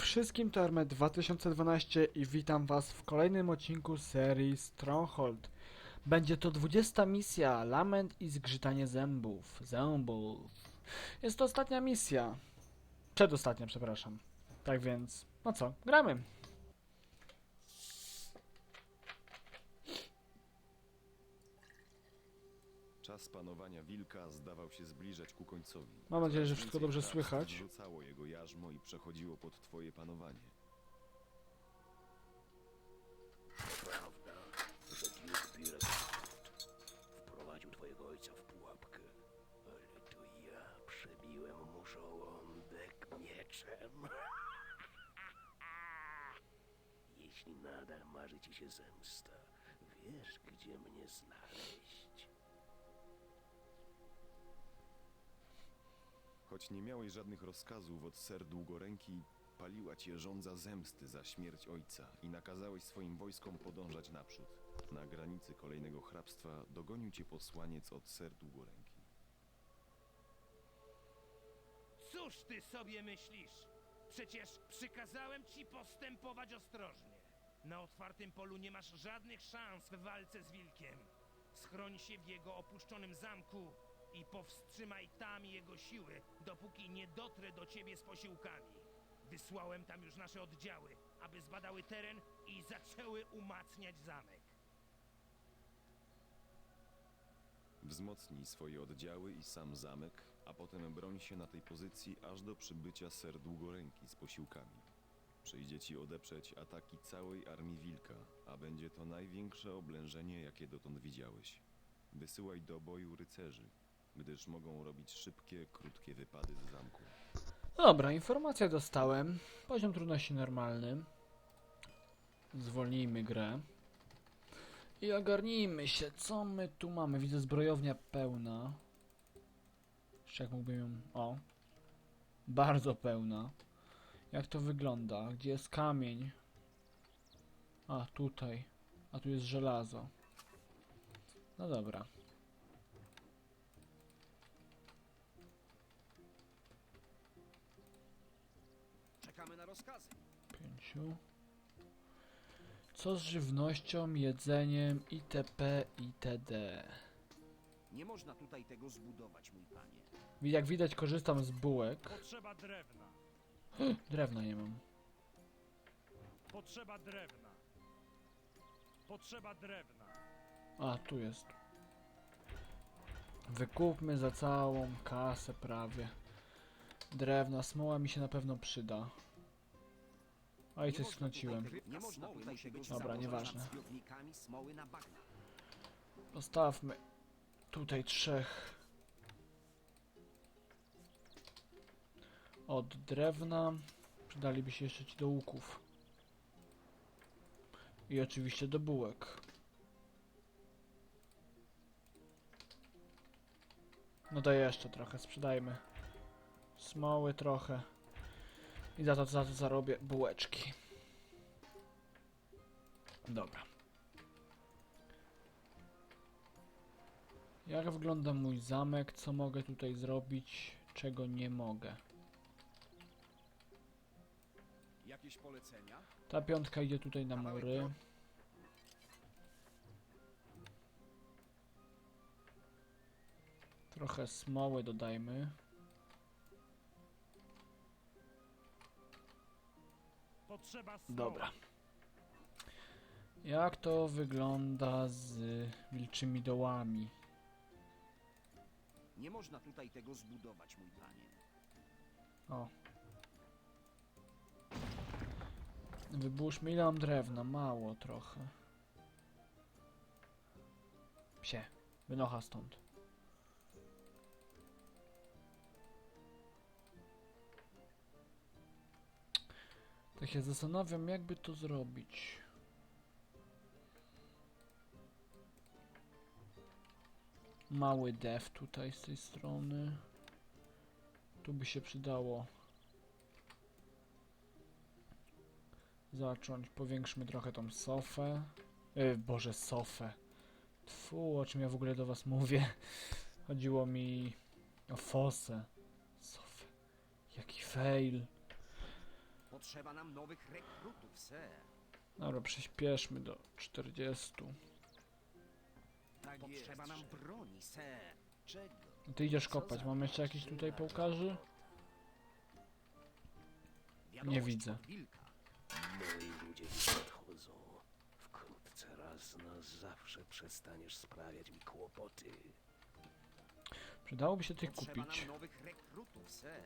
Wszystkim, to Armet 2012 i witam was w kolejnym odcinku serii Stronghold. Będzie to 20 misja, lament i zgrzytanie zębów. Zębów. Jest to ostatnia misja. Przedostatnia, przepraszam. Tak więc, no co, gramy. Czas panowania wilka zdawał się zbliżać ku końcowi. Mam nadzieję, że Coraz wszystko więcej dobrze słychać. Rzucało jego jarzmo i przechodziło pod twoje panowanie. Prawda, że Duke Piratów wprowadził twojego ojca w pułapkę, ale to ja przebiłem mu żołądek mieczem. Jeśli nadal marzy ci się zemsta, wiesz, gdzie mnie znaleźć. Choć nie miałeś żadnych rozkazów od ser długoręki, paliła cię żądza zemsty za śmierć ojca i nakazałeś swoim wojskom podążać naprzód. Na granicy kolejnego hrabstwa dogonił cię posłaniec od ser długoręki. Cóż ty sobie myślisz? Przecież przykazałem ci postępować ostrożnie. Na otwartym polu nie masz żadnych szans w walce z wilkiem. Schroń się w jego opuszczonym zamku i powstrzymaj tam jego siły, dopóki nie dotrę do ciebie z posiłkami. Wysłałem tam już nasze oddziały, aby zbadały teren i zaczęły umacniać zamek. Wzmocnij swoje oddziały i sam zamek, a potem broń się na tej pozycji aż do przybycia ser długoręki z posiłkami. Przyjdzie ci odeprzeć ataki całej armii wilka, a będzie to największe oblężenie, jakie dotąd widziałeś. Wysyłaj do boju rycerzy, gdyż mogą robić szybkie, krótkie wypady z zamku. Dobra, informację dostałem. Poziom trudności normalny. Zwolnijmy grę. I ogarnijmy się, co my tu mamy. Widzę zbrojownia pełna. Jeszcze jak mógłbym ją... O. Bardzo pełna. Jak to wygląda? Gdzie jest kamień? A, tutaj. A tu jest żelazo. No dobra. Czekamy na rozkazy. Pięciu. Co z żywnością, jedzeniem, itp. itd. Nie można tutaj tego zbudować, mój panie. Jak widać korzystam z bułek. Potrzeba drewna. Drewna nie mam. Potrzeba drewna. Potrzeba drewna. A, tu jest. Wykupmy za całą kasę prawie. Drewna, smoła mi się na pewno przyda. A i coś tego Dobra, nieważne. Postawmy tutaj trzech. Od drewna. Przydaliby się jeszcze ci do łuków. I oczywiście do bułek. No to jeszcze trochę sprzedajmy. Smoły trochę. I za to, za to zarobię bułeczki. Dobra. Jak wygląda mój zamek? Co mogę tutaj zrobić? Czego nie mogę? Jakieś polecenia? Ta piątka idzie tutaj na mury. Trochę smoły dodajmy. Potrzeba smoły. Dobra. Jak to wygląda z wilczymi dołami? Nie można tutaj tego zbudować, mój panie. O. Wybórzmy ile mam drewna, mało trochę. Psie, wynocha stąd. Tak się zastanawiam, jakby to zrobić. Mały dev tutaj z tej strony. Tu by się przydało zacząć. Powiększmy trochę tą sofę. E, Boże, sofę. Tfu, o czym ja w ogóle do was mówię. Chodziło mi o fosę. Sofę. Jaki fail. Potrzeba nam nowych rekrutów, ser. Dobra, przyspieszmy do 40. Tak Potrzeba nam broni, ser. Czego? No Ty idziesz kopać. Mam jeszcze jakiś tutaj połkarzy? Wiadomość widzę. od Wilka. Moi ludzie już nadchodzą. Wkrótce raz na zawsze przestaniesz sprawiać mi kłopoty. Przydałoby się tych Potrzeba kupić. nam nowych rekrutów, ser.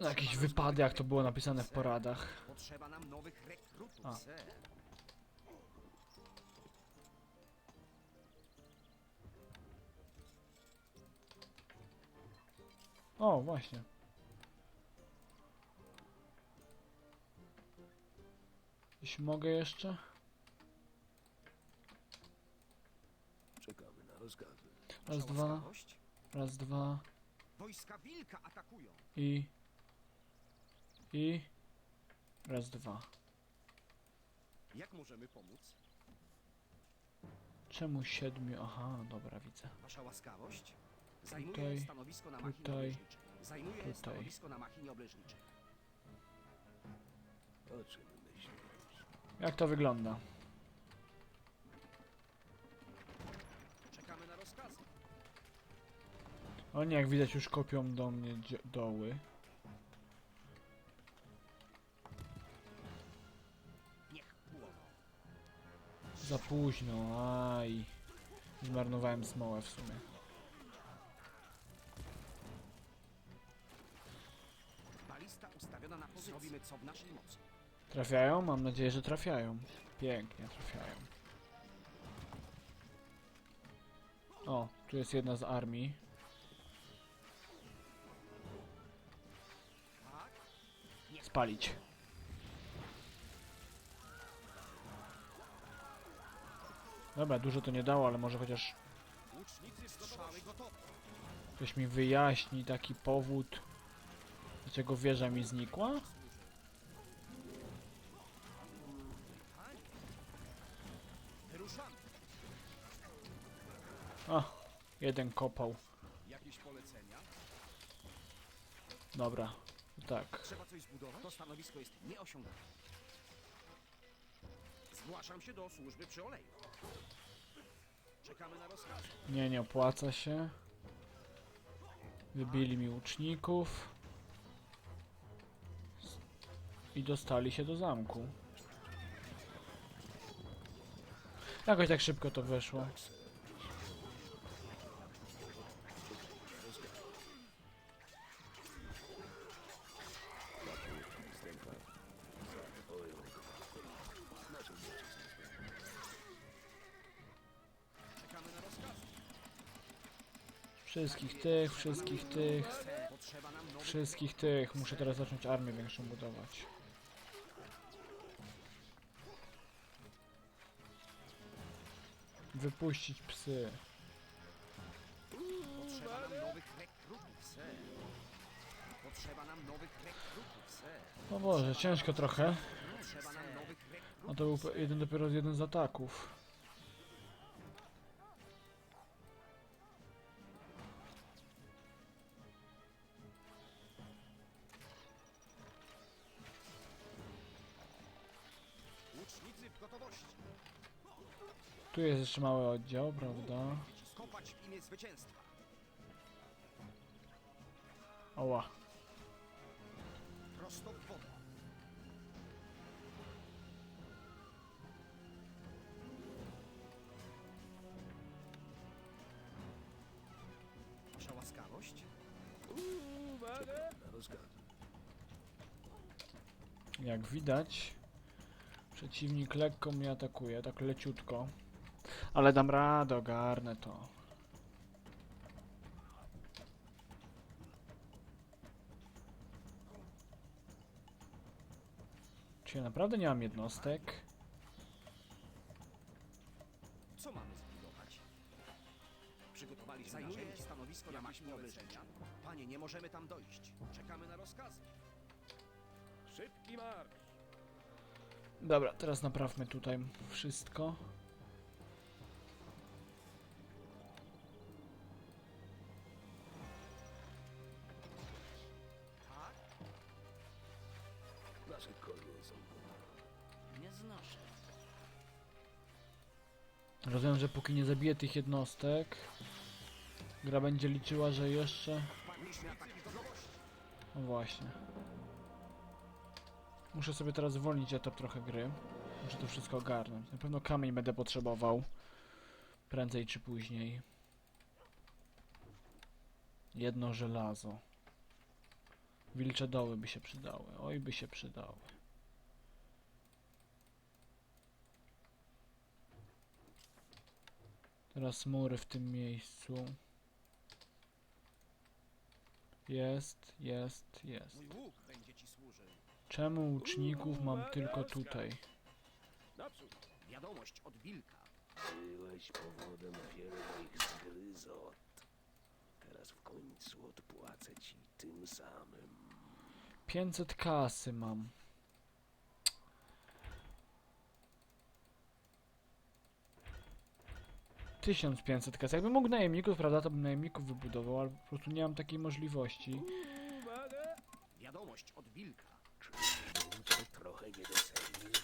Na jakieś wypady, jak to było napisane w poradach. Potrzeba nam nowych rekrutów, A. O, właśnie. Jeśli mogę jeszcze? Czekamy na rozkazy. Raz, dwa, raz, dwa Wojska Wilka atakują. i... I... Raz, dwa. Jak możemy pomóc? Czemu siedmiu? Aha, dobra, widzę. Wasza łaskawość? Zajmuję Tutaj, stanowisko na machinie tutaj, obleżniczej. Zajmuję tutaj. stanowisko na machinie obleżniczej. O czym myślisz? Jak to wygląda? Oni jak widać już kopią do mnie doły. Za późno, aj. Zmarnowałem smołę w sumie. Balista ustawiona na pozycji. Robimy co w naszej mocy. Trafiają? Mam nadzieję, że trafiają. Pięknie trafiają. O, tu jest jedna z armii. Spalić. Dobra, dużo to nie dało, ale może chociaż ktoś mi wyjaśni taki powód, dlaczego wieża mi znikła? A, jeden kopał. Dobra, tak. Trzeba coś zbudować? To stanowisko jest nieosiągalne. Zgłaszam się do służby przy oleju. Czekamy na rozkaz. Nie, nie opłaca się. Wybili mi łuczników. I dostali się do zamku. Jakoś tak szybko to weszło. Wszystkich tych, wszystkich tych, wszystkich tych. Muszę teraz zacząć armię większą budować. Wypuścić psy. Potrzeba nam nowych rekrutów. Potrzeba nam nowych rekrutów. O Boże, ciężko trochę. Potrzeba. A to był jeden dopiero jeden z ataków. W gotowości. Tu jest jeszcze mały oddział, prawda? Skopać w imię zwycięstwa. Oła. Prosto w wodę. Wasza łaskawość? Jak widać, przeciwnik lekko mnie atakuje, tak leciutko. Ale dam radę, ogarnę to. Czy ja naprawdę nie mam jednostek? Co mamy zbudować? Przygotowaliśmy Zajmujemy stanowisko na machinie obleżenia. Panie, nie możemy tam dojść. Czekamy na rozkazy. Szybki marsz! Dobra, teraz naprawmy tutaj wszystko. Rozumiem, że póki nie zabiję tych jednostek, gra będzie liczyła, że jeszcze... No właśnie. Muszę sobie teraz zwolnić etap trochę gry. Muszę to wszystko ogarnąć. Na pewno kamień będę potrzebował. Prędzej czy później. Jedno żelazo. Wilcze doły by się przydały. Oj, by się przydały. Teraz mury w tym miejscu. Jest, jest, jest. Mój łuk będzie ci. Czemu łuczników mam tylko tutaj? Naprzód. Wiadomość od wilka. Byłeś powodem wielu moich zgryzot. Teraz w końcu odpłacę ci tym samym. 500 kasy mam. Tysiąc pięćset kas. Jakbym mógł najemników, prawda, to bym najemników wybudował, ale po prostu nie mam takiej możliwości. Wiadomość od wilka. Trochę nie docenił?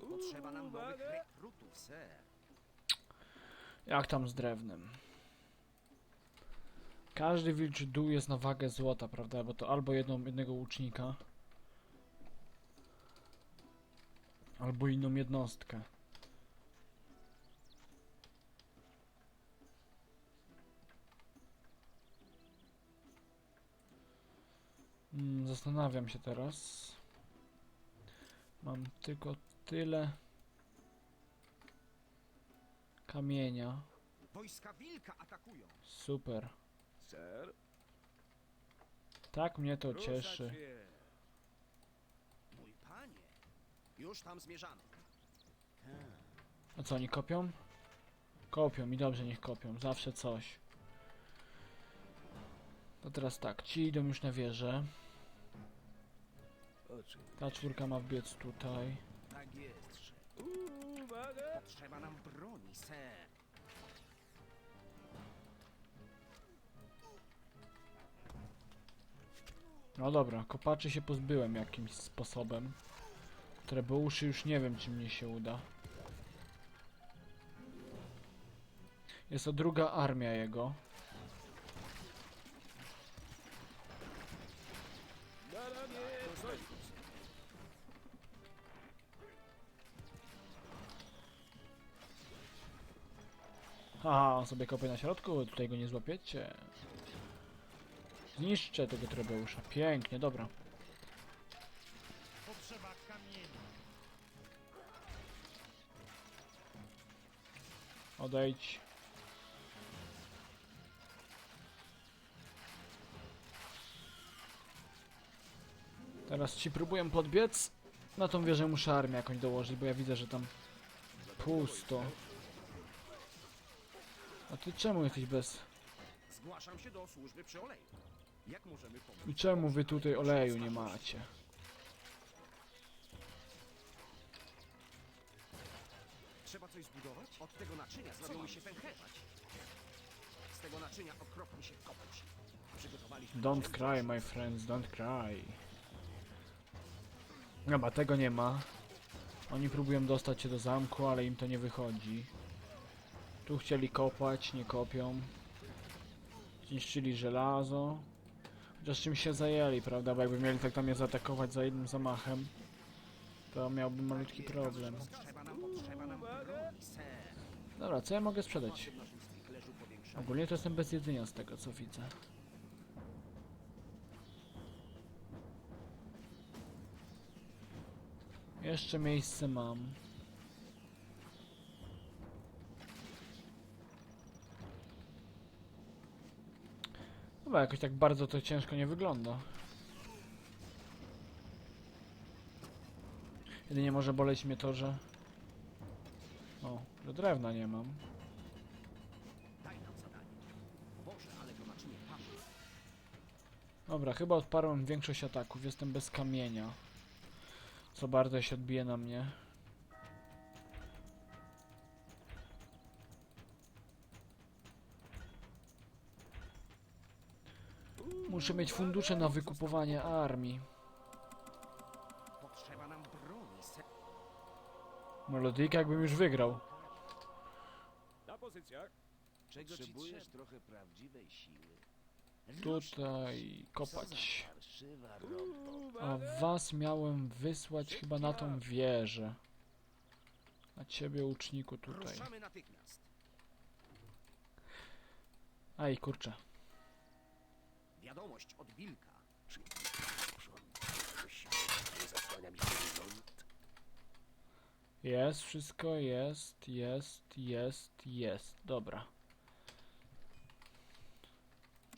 Potrzeba nam nowych rekrutów, ser. Jak tam z drewnem? Każdy wilczy dół jest na wagę złota, prawda? Bo to albo jedną, jednego łucznika, albo inną jednostkę. Zastanawiam się teraz. Mam tylko tyle kamienia. Wojska wilka atakują. Super. Ser? Tak mnie to cieszy. Mój panie. Już tam zmierzamy. A co, oni kopią? Kopią i dobrze niech kopią, zawsze coś. To teraz tak, ci idą już na wieżę. Ta czwórka ma wbiec tutaj. Tak jest, szef. Uwaga! Potrzeba nam broni, ser. No dobra, kopaczy się pozbyłem jakimś sposobem. Trebeuszy już nie wiem, czy mnie się uda. Jest to druga armia jego. Na ramię! Haha, on sobie kopie na środku, tutaj go nie złapiecie. Zniszczę tego Trebeusza. Pięknie, dobra. Potrzeba. Odejdź. Teraz ci próbuję podbiec. Na tą wieżę muszę armię jakąś dołożyć, bo ja widzę, że tam pusto. A ty czemu jesteś bez... Zgłaszam się do służby przy oleju. Jak możemy pomóc? I czemu wy tutaj oleju nie macie? Trzeba coś zbudować? Od tego naczynia zrobiły się pęcherać. Z tego naczynia okropnie się kopać. Przygotowaliśmy... Don't cry, my friends, don't cry. Dobra, tego nie ma. Oni próbują dostać się do zamku, ale im to nie wychodzi. Tu chcieli kopać, nie kopią. Zniszczyli żelazo. Chociaż czym się zajęli, prawda? Bo jakby mieli tak tam je zaatakować za jednym zamachem, to miałbym malutki problem. Dobra, co ja mogę sprzedać? Ogólnie to jestem bez jedzenia z tego, co widzę. Jeszcze miejsce mam. Chyba jakoś tak bardzo to ciężko nie wygląda. Jedynie może boleć mnie to, że... O, że drewna nie mam. Dobra, chyba odparłem większość ataków. Jestem bez kamienia. Co bardzo się odbije na mnie. Muszę mieć fundusze na wykupowanie armii. Potrzeba Melodyjka jakbym już wygrał. Na pozycjach. Czego Potrzebujesz trochę prawdziwej siły. Tutaj kopać. A was miałem wysłać chyba na tą wieżę. A ciebie łuczniku tutaj. Ruszamy natychmiast. Aj kurczę. Wiadomość od Wilka. Jest, wszystko jest, jest, jest, jest. Dobra.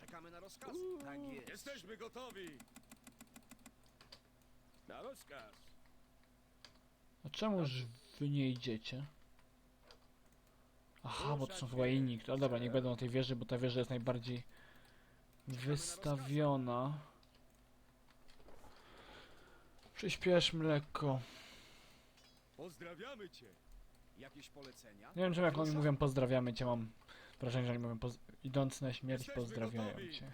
Czekamy na rozkazy. Tak jest. Jesteśmy gotowi. Na rozkaz. A czemuż wy nie idziecie? Aha, bo to są chyba inni. Dobra, niech będą na tej wieży, bo ta wieża jest najbardziej wystawiona. Przyspieszmy lekko. Pozdrawiamy cię. Jakieś polecenia? Nie wiem czemu jak oni mówią pozdrawiamy cię, mam wrażenie, że oni mówią poz- idąc na śmierć Jesteśmy pozdrawiają gotowi. cię.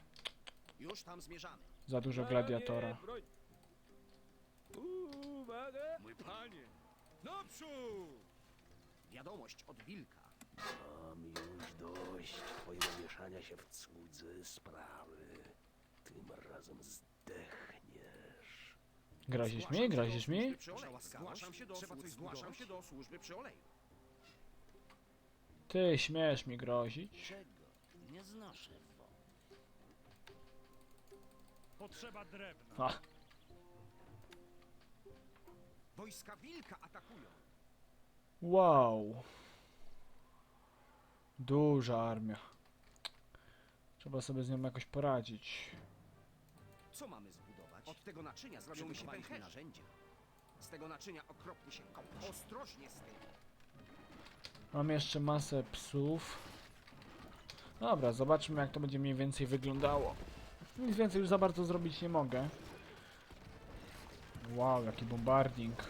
Już tam zmierzamy. Za dużo gladiatora. Uwaga! Mój panie! Naprzód! Wiadomość od Wilka. Mam już dość twojego mieszania się w cudze sprawy. Tym razem zdechniesz. Grozisz mi? Grozisz mi? służby. Zgłaszam się do, słu- zgłaszam się do służby przy oleju. Ty śmiesz mi grozić? Czego? Nie znoszę wody. Potrzeba drewna. A, Wojska Wilka atakują. wow. Duża armia. Trzeba sobie z nią jakoś poradzić. Co mamy zbudować? Od tego naczynia zrobią się pęcherze. narzędzie. Z tego naczynia okropnie się kopiesz. Ostrożnie z tym. Mam jeszcze masę psów. Dobra, zobaczmy jak to będzie mniej więcej wyglądało. Nic więcej już za bardzo zrobić nie mogę. Wow, jaki bombarding.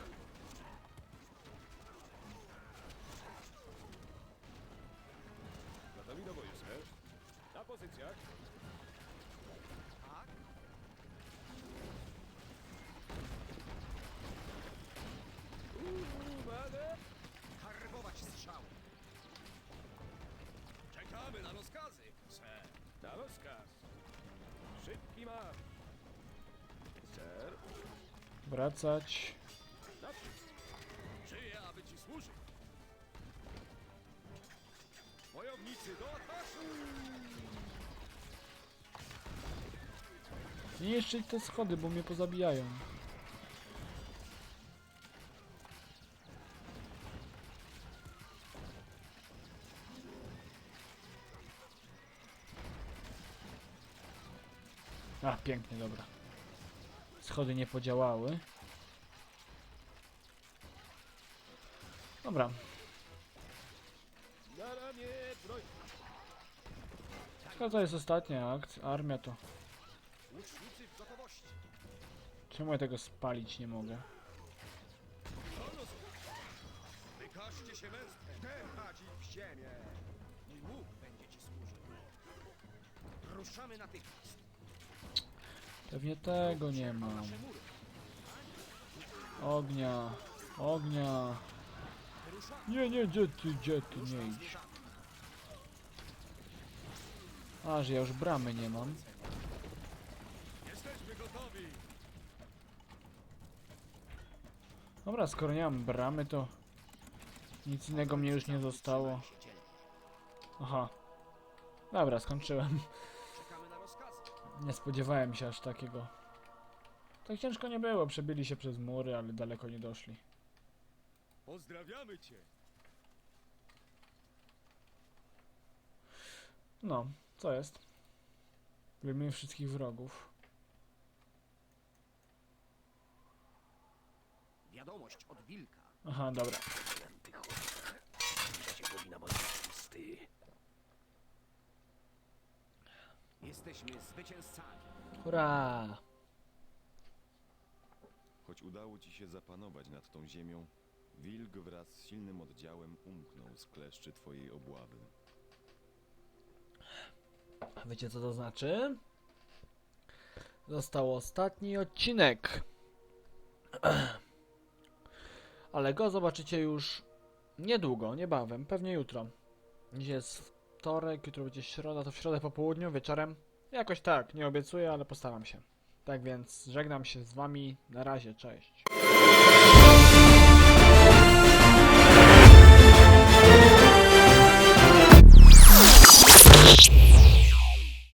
Wracać. Żyję, aby ci do! Nie niszczyć te schody, bo mnie pozabijają. A, pięknie, dobra. Schody nie podziałały. Dobra, broń. to jest ostatnia akcja. Armia to. Czemu ja tego spalić nie mogę? Wykażcie się w ziemię. Będzie ci służył. Ruszamy natychmiast. Pewnie tego nie mam. Ognia, ognia. Nie, nie, gdzie ty, gdzie ty, nie idź. A, że ja już bramy nie mam. Dobra, skoro nie mam bramy, to nic innego mnie już nie zostało. Aha. Dobra, skończyłem. Nie spodziewałem się aż takiego. Tak ciężko nie było, przebili się przez mury, ale daleko nie doszli. Pozdrawiamy cię. No, co jest? Wyjmij wszystkich wrogów. Wiadomość od Wilka. Aha, dobra. Przeklęty chłopcze. Zbliża się godzina mojej pusty. Jesteśmy zwycięzcami. Hurra! Choć udało ci się zapanować nad tą ziemią, wilk wraz z silnym oddziałem umknął z kleszczy twojej obławy. A wiecie co to znaczy? Został ostatni odcinek. Ale go zobaczycie już niedługo, niebawem, pewnie jutro. Dziś jest wtorek, jutro będzie środa, to w środę po południu, wieczorem. Jakoś tak, nie obiecuję, ale postaram się. Tak więc żegnam się z wami, na razie, cześć.